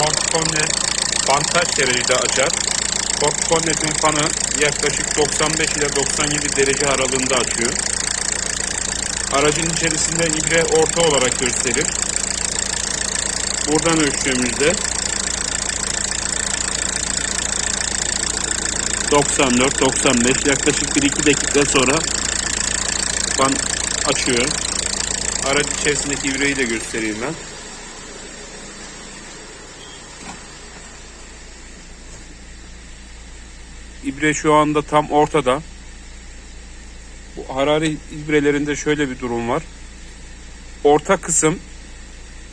Ford Connet fan kaç derecede açar? Connet'in fanı yaklaşık 95 ile 97 derece aralığında açıyor. Aracın içerisinde ibre orta olarak gösterir. Buradan ölçtüğümüzde 94, 95 yaklaşık 1-2 dakika sonra fan açıyor. Araç içerisindeki ibreyi de göstereyim ben. İbre şu anda tam ortada. Bu hararet ibrelerinde şöyle bir durum var. Orta kısım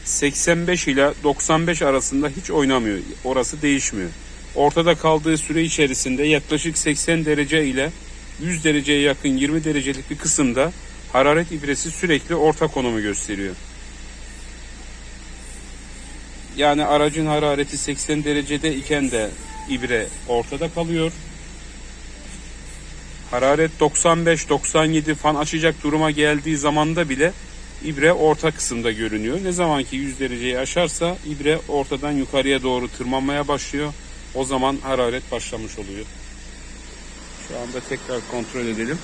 85 ile 95 arasında hiç oynamıyor. Orası değişmiyor. Ortada kaldığı süre içerisinde yaklaşık 80 derece ile 100 dereceye yakın 20 derecelik bir kısımda hararet ibresi sürekli orta konumu gösteriyor. Yani aracın harareti 80 derecede iken de ibre ortada kalıyor. Hararet 95-97 fan açacak duruma geldiği zamanda bile ibre orta kısımda görünüyor. Ne zaman ki 100 dereceyi aşarsa ibre ortadan yukarıya doğru tırmanmaya başlıyor. O zaman hararet başlamış oluyor. Şu anda tekrar kontrol edelim.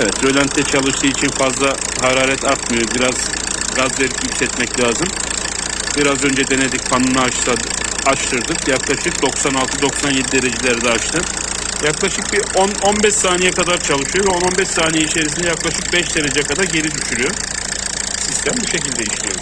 Evet, rölante çalıştığı için fazla hararet artmıyor. Biraz gaz verip yükseltmek lazım. Biraz önce denedik fanını açtı, açtırdık. Yaklaşık 96-97 derecelerde açtı. Yaklaşık bir 10-15 saniye kadar çalışıyor ve 10-15 saniye içerisinde yaklaşık 5 derece kadar geri düşürüyor. Sistem bu şekilde işliyor.